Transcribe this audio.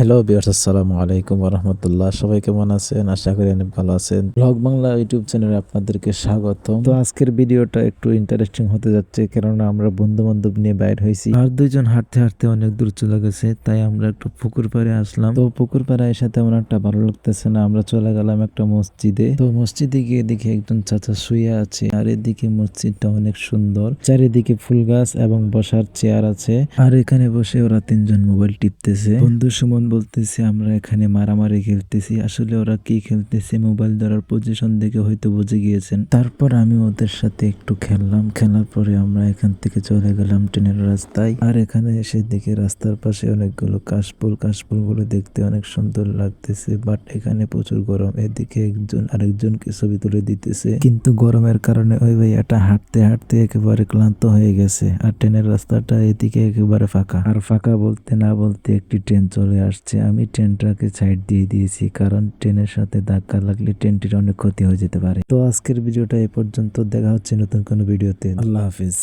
Hello বিয়ার্স আসসালামু আলাইকুম রহমতুল্লাহ সবাই কেমন আছেন? আশা করি অনেক ভালো আছেন। ব্লগ বাংলা ইউটিউব চ্যানেলে আপনাদেরকে স্বাগত তো আজকের ভিডিওটা একটু ইন্টারেস্টিং হতে যাচ্ছে, কেননা আমরা বন্ধু বান্ধব নিয়ে বাইর হয়েছি। আর দুইজন হাঁটতে হাঁটতে অনেক দূর চলে গেছে, তাই আমরা একটু পুকুর পাড়ে আসলাম। তো পুকুর পাড়ে এসে তেমন একটা ভালো লাগতেছে না, আমরা চলে গেলাম একটা মসজিদে। তো মসজিদে গিয়ে দেখি একজন চাচা শুয়ে আছে, আর এদিকে মসজিদটা অনেক সুন্দর। চারিদিকে ফুল গাছ এবং বসার চেয়ার আছে, আর এখানে বসে ওরা তিনজন মোবাইল টিপতেছে। বন্ধু সুমন বলতেছে, আমরা এখানে মারামারি খেলতেছি। আসলে ওরা কি খেলতেছে মোবাইল ধরার পজিশন দেখে হয়তো বুঝে গিয়েছেন। তারপর আমি ওদের সাথে একটু খেললাম। খেলার পরে আমরা এখান থেকে চলে গেলাম ট্রেনের রাস্তায়। আর এখানে এসে দেখে রাস্তার পাশে অনেকগুলো কাশফুল। গুলো দেখতে অনেক সুন্দর লাগতেছে বাট এখানে প্রচুর গরম। এদিকে একজন আরেকজনকে ছবি তুলে দিতেছে। কিন্তু গরমের কারণে ওই ভাইয়াটা হাঁটতে হাঁটতে একেবারে ক্লান্ত হয়ে গেছে। আর ট্রেনের রাস্তাটা এদিকে একেবারে ফাঁকা। আর ফাঁকা বলতে না বলতে একটি ট্রেন চলে আসছে, আমি ট্রেনটাকে সাইড দিয়ে দিয়েছি, কারণ ট্রেনের সাথে ধাক্কা লাগলে ট্রেনটির অনেক ক্ষতি হয়ে যেতে পারে। তো আজকের ভিডিওটা এ পর্যন্ত, দেখা হচ্ছে নতুন কোনো ভিডিওতে আল্লাহ হাফিজ।